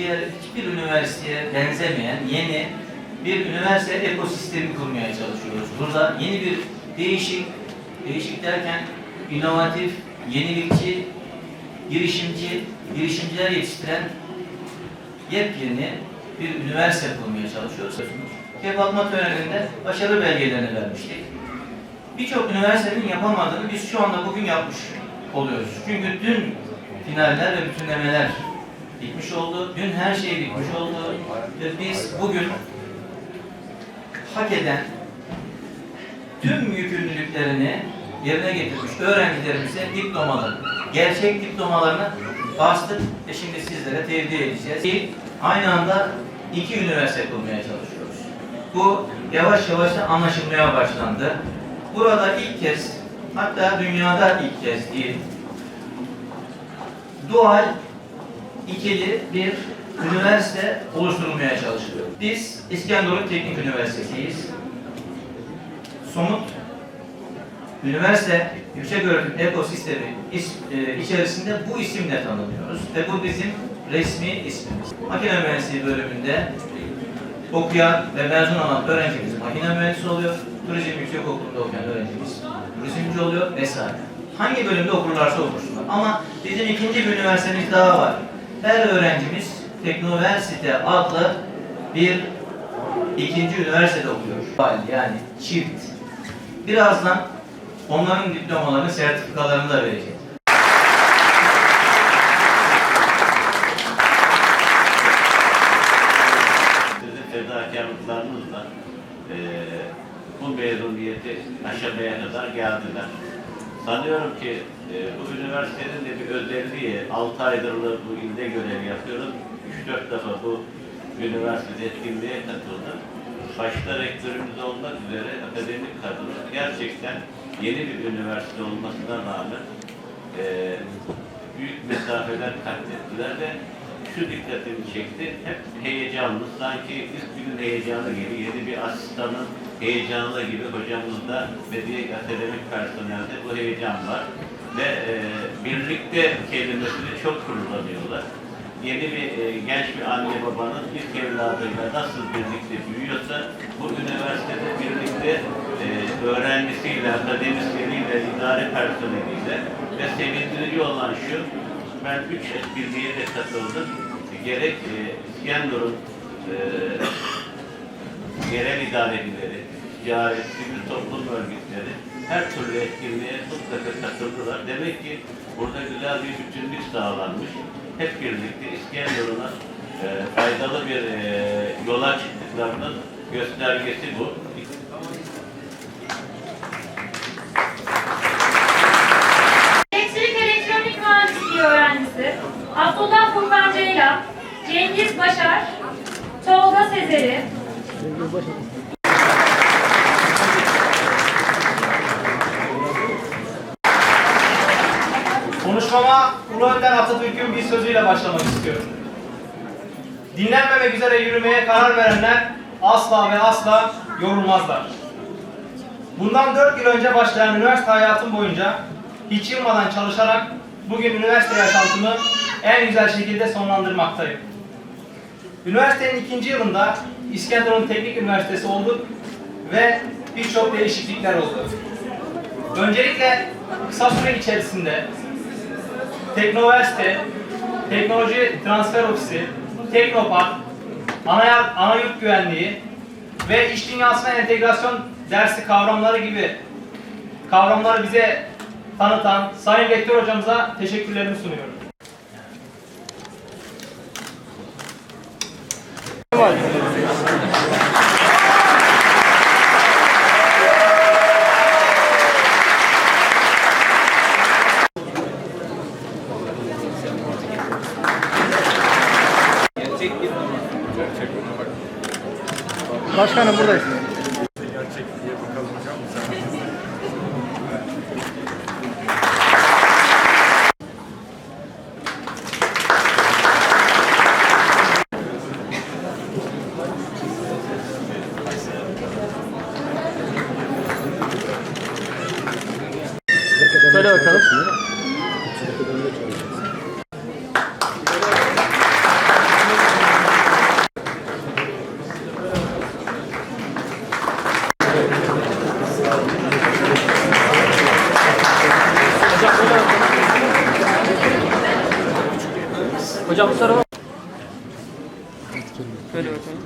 diğer hiçbir üniversiteye benzemeyen yeni bir üniversite ekosistemi kurmaya çalışıyoruz. Burada yeni bir değişik, değişik derken inovatif, yenilikçi, girişimci, girişimciler yetiştiren yepyeni bir üniversite kurmaya çalışıyoruz. Kebapma töreninde başarı belgelerini vermiştik. Birçok üniversitenin yapamadığını biz şu anda bugün yapmış oluyoruz. Çünkü dün finaller ve bütünlemeler bitmiş oldu. Dün her şey bitmiş oldu. Ve biz bugün hak eden tüm yükümlülüklerini yerine getirmiş öğrencilerimize diplomaları, gerçek diplomalarını bastık ve şimdi sizlere tevdi edeceğiz. Aynı anda iki üniversite kurmaya çalışıyoruz. Bu yavaş yavaş da anlaşılmaya başlandı. Burada ilk kez, hatta dünyada ilk kez değil, dual ikili bir üniversite oluşturulmaya çalışılıyor. Biz İskenderun Teknik Üniversitesi'yiz. Somut üniversite yüksek öğretim ekosistemi is- e, içerisinde bu isimle tanımlıyoruz ve bu bizim resmi ismimiz. Makine mühendisliği bölümünde okuyan ve mezun olan öğrencimiz makine mühendisi oluyor. Turizm yüksek okulunda okuyan öğrencimiz turizmci oluyor vesaire. Hangi bölümde okurlarsa okursunlar. Ama bizim ikinci bir üniversitemiz daha var. Her öğrencimiz Teknoversite adlı bir ikinci üniversitede okuyor. Yani çift. Birazdan onların diplomalarını, sertifikalarını da vereceğiz. Sizin fedakarlıklarınızla eee bu mezuniyeti aşamaya kadar geldiler. Sanıyorum ki eee, bu üniversitenin de bir özelliği, 6 aydır bu ilde görev yapıyorum. 3-4 defa bu üniversite etkinliğe katıldım. Başta rektörümüz olmak üzere akademik kadro gerçekten yeni bir üniversite olmasına rağmen eee, büyük mesafeler kat ettiler ve şu dikkatimi çekti. Hep heyecanlı, sanki ilk günün heyecanı gibi, yeni bir asistanın heyecanlı gibi hocamızda ve diğer akademik personelde bu heyecan var. Ve e, birlikte kelimesini çok kullanıyorlar. Yeni bir e, genç bir anne babanın ilk evladıyla nasıl birlikte büyüyorsa bu üniversitede birlikte e, öğrencisiyle, akademisyeniyle, idare personeliyle ve sevindirici olan şu, ben üç etkinliğe de katıldım. Gerek e, İskenderun e, yerel idarecileri, ticaret, sivil toplum örgütleri her türlü etkinliğe mutlaka katıldılar. Demek ki burada güzel bir bütünlük sağlanmış. Hep birlikte İskenderun'a e, faydalı bir e, yola çıktıklarının göstergesi bu. Elektrik elektronik mühendisliği öğrencisi Abdullah Furkan Ceylan, Cengiz Başar, Tolga Sezeri, Konuşmama Ulu Önder Atatürk'ün bir sözüyle başlamak istiyorum. Dinlenmemek üzere yürümeye karar verenler asla ve asla yorulmazlar. Bundan 4 yıl önce başlayan üniversite hayatım boyunca hiç yılmadan çalışarak bugün üniversite yaşantımı en güzel şekilde sonlandırmaktayım. Üniversitenin ikinci yılında İskenderun Teknik Üniversitesi olduk ve birçok değişiklikler oldu. Öncelikle kısa süre içerisinde Teknoversite, Teknoloji Transfer Ofisi, Teknopark, ana, ana yurt güvenliği ve iş dünyasına entegrasyon dersi kavramları gibi kavramları bize tanıtan Sayın Rektör Hocamıza teşekkürlerimi sunuyorum. Başkanım buradayız. Böyle bakalım. Hocam bu tarafa. Şöyle bakalım.